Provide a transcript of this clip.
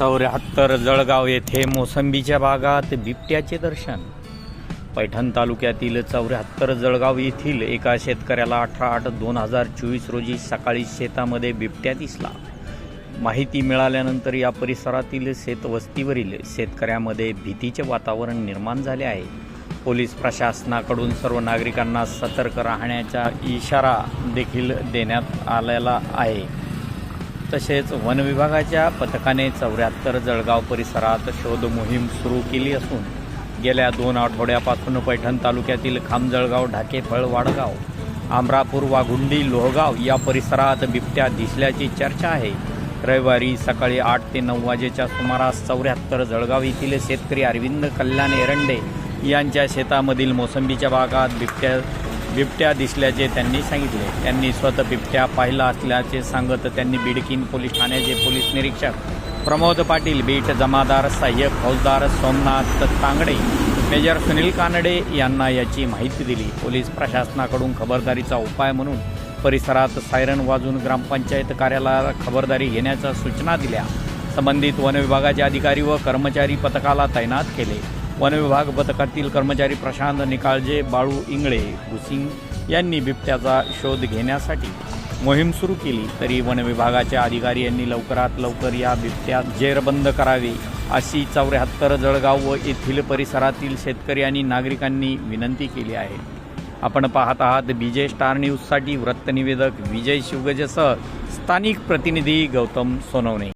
चौऱ्याहत्तर जळगाव येथे मोसंबीच्या बागात बिबट्याचे दर्शन. पैठण तालुक्यातील चौऱ्याहत्तर जळगाव येथील एका शेतकऱ्याला अठरा आठ दोन हजार चोवीस रोजी सकाळी शेतामध्ये बिबट्या दिसला. माहिती मिळाल्यानंतर या परिसरातील शेतवस्तीवरील शेतकऱ्यामध्ये भीतीचे वातावरण निर्माण झाले आहे. पोलीस प्रशासनाकडून सर्व नागरिकांना सतर्क राहण्याचा इशारा देखील देण्यात आलेला आहे. तसेच वन विभागाच्या पथकाने चौऱ्याहत्तर जळगाव परिसरात शोध मोहीम सुरू केली असून गेल्या दोन आठवड्यापासून पैठण तालुक्यातील खामजळगाव ढाकेफळ वाडगाव आमरापूर वाघुंडी लोहगाव या परिसरात बिबट्या दिसल्याची चर्चा आहे. रविवारी सकाळी आठ ते नऊ वाजेच्या सुमारास चौऱ्याहत्तर जळगाव येथील शेतकरी अरविंद कल्याण एरंडे यांच्या शेतामधील मोसंबीच्या भागात बिबट्या बिबट्या दिसल्याचे त्यांनी सांगितले. त्यांनी स्वतः बिबट्या पाहिला असल्याचे सांगत त्यांनी बिडकीन पोलीस ठाण्याचे पोलीस निरीक्षक प्रमोद पाटील बीट जमादार सहाय्यक फौजदार सोमनाथ तांगडे मेजर सुनील कानडे यांना याची माहिती दिली. पोलीस प्रशासनाकडून खबरदारीचा उपाय म्हणून परिसरात सायरन वाजून ग्रामपंचायत कार्यालयाला खबरदारी घेण्याच्या सूचना दिल्या. संबंधित वनविभागाचे अधिकारी व कर्मचारी पथकाला तैनात केले. वनविभाग पथकातील कर्मचारी प्रशांत निकाळजे बाळू इंगळे भुसिंग यांनी बिबट्याचा शोध घेण्यासाठी मोहीम सुरू केली. तरी वनविभागाच्या अधिकारी यांनी लवकरात लवकर या बिबट्या जेरबंद करावे अशी चौऱ्याहत्तर जळगाव व येथील परिसरातील शेतकरी आणि नागरिकांनी विनंती केली आहे. आपण पाहत आहात विजय स्टार न्यूजसाठी वृत्तनिवेदक विजय शिवगजेसह स्थानिक प्रतिनिधी गौतम सोनवणे.